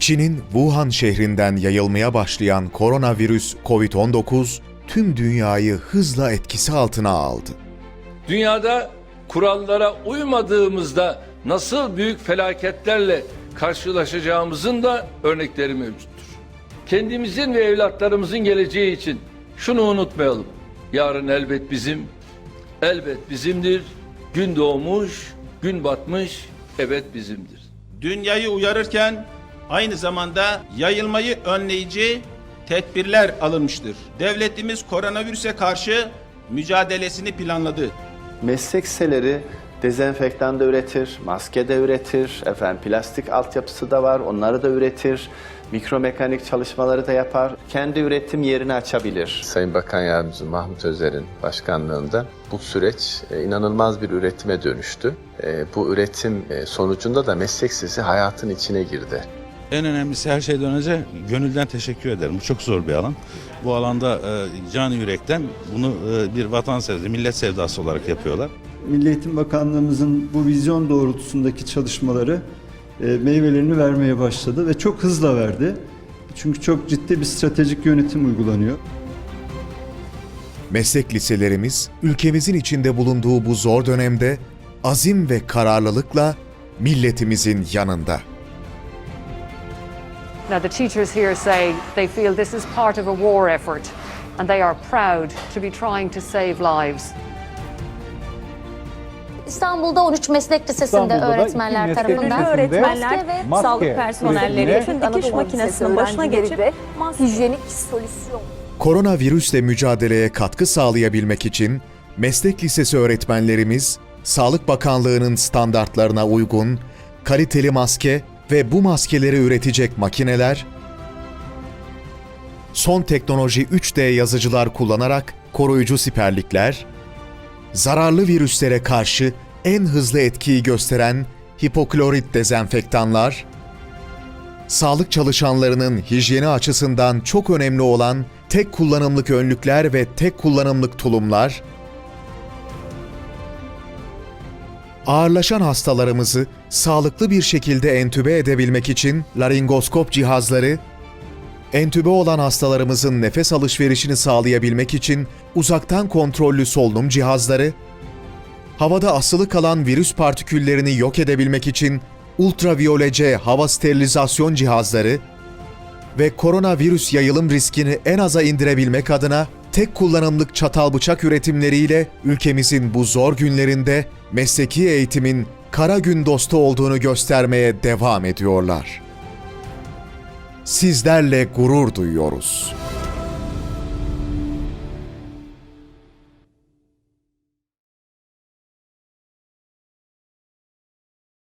Çin'in Wuhan şehrinden yayılmaya başlayan koronavirüs COVID-19 tüm dünyayı hızla etkisi altına aldı. Dünyada kurallara uymadığımızda nasıl büyük felaketlerle karşılaşacağımızın da örnekleri mevcuttur. Kendimizin ve evlatlarımızın geleceği için şunu unutmayalım. Yarın elbet bizim, elbet bizimdir. Gün doğmuş, gün batmış, evet bizimdir. dünyayı uyarırken aynı zamanda yayılmayı önleyici tedbirler alınmıştır. Devletimiz koronavirüse karşı mücadelesini planladı. Meslek liseleri dezenfektan da üretir, maske de üretir, efendim plastik altyapısı da var, onları da üretir. Mikromekanik çalışmaları da yapar. Kendi üretim yerini açabilir. Sayın Bakan Yardımcısı Mahmut Özer'in başkanlığında bu süreç e, inanılmaz bir üretime dönüştü. E, Bu üretim e, sonucunda da meslek sesi hayatın içine girdi. En önemlisi her şeyden önce gönülden teşekkür ederim. Bu çok zor bir alan. Bu alanda e, can yürekten bunu e, bir vatan sevdası, millet sevdası olarak yapıyorlar. Milli Eğitim Bakanlığımızın bu vizyon doğrultusundaki çalışmaları e, meyvelerini vermeye başladı ve çok hızla verdi. Çünkü çok ciddi bir stratejik yönetim uygulanıyor. Meslek liselerimiz ülkemizin içinde bulunduğu bu zor dönemde azim ve kararlılıkla milletimizin yanında. Now, the teachers here say they feel this is part of a war effort and they are proud to be trying to save lives. İstanbul'da 13 meslek lisesinde İstanbul'da da öğretmenler meslek tarafından lisesinde öğretmenler ve Maske personelleri üretimi dikiş makinesinin başına geçip hijyenik solüsyon Koronavirüsle mücadeleye katkı sağlayabilmek için meslek lisesi öğretmenlerimiz Sağlık Bakanlığı'nın standartlarına uygun kaliteli maske ve bu maskeleri üretecek makineler, son teknoloji 3D yazıcılar kullanarak koruyucu siperlikler, zararlı virüslere karşı en hızlı etkiyi gösteren hipoklorit dezenfektanlar, sağlık çalışanlarının hijyeni açısından çok önemli olan tek kullanımlık önlükler ve tek kullanımlık tulumlar, ağırlaşan hastalarımızı sağlıklı bir şekilde entübe edebilmek için laringoskop cihazları, entübe olan hastalarımızın nefes alışverişini sağlayabilmek için uzaktan kontrollü solunum cihazları, havada asılı kalan virüs partiküllerini yok edebilmek için ultraviyolece hava sterilizasyon cihazları ve koronavirüs yayılım riskini en aza indirebilmek adına tek kullanımlık çatal bıçak üretimleriyle ülkemizin bu zor günlerinde mesleki eğitimin kara gün dostu olduğunu göstermeye devam ediyorlar. Sizlerle gurur duyuyoruz.